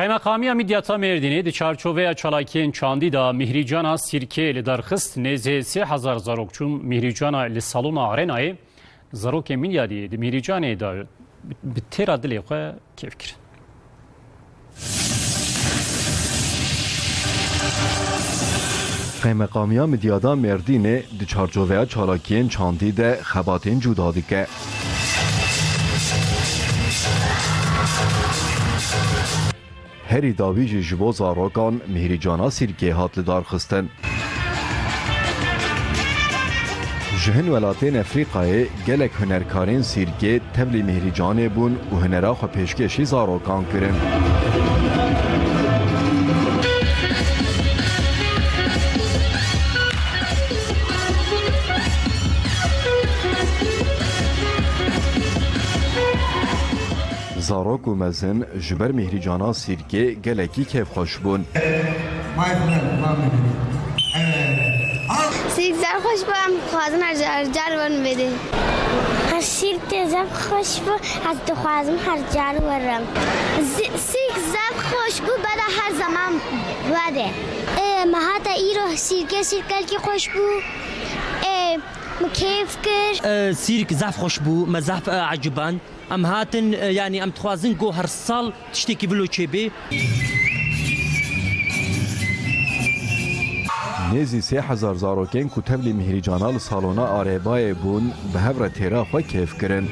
Kaymakamiya midyata merdini çarçoveya çalakiyen çandida mihricana sirke li darxist nezesi hazar zarokçum mihricana li salona arenayı zaroke milya diye mihricana da bitir adil ekwe kevkir. Kaymakamiya midyata merdini çarçoveya çalakiyen çandida xabatin cudadike. هری داویج جبو زاروکان مهری جانا سیرکی هات لدار خستن. جهن ولاتین افریقای گلک هنرکارین سیرکی تبلی مهری جانه بون و هنرا خو پیشکشی زاروکان کرن. Zarok û mezin ji ber mihrîcana sîrkê gelekî kêfxweş bûn. سیگزار خوش با هم خوازم هر جار جار ون بده از شیر تزم خوش بو از دخوازم هر جار ورم سیگزار خوش بو بده هر زمان بده مهاتا ایرو سیرکه سیرکل کی خوش بو كيف كر سيرك زاف خوشبو مزاف عجبان. ام هاتن يعني ام تخوازن جو هر سال تشتكي بلو تشيبي نزی سه هزار زاروکین کو تبلی مهری جانال سالونا آره بای بون به هفر تیرا خواه کیف کرن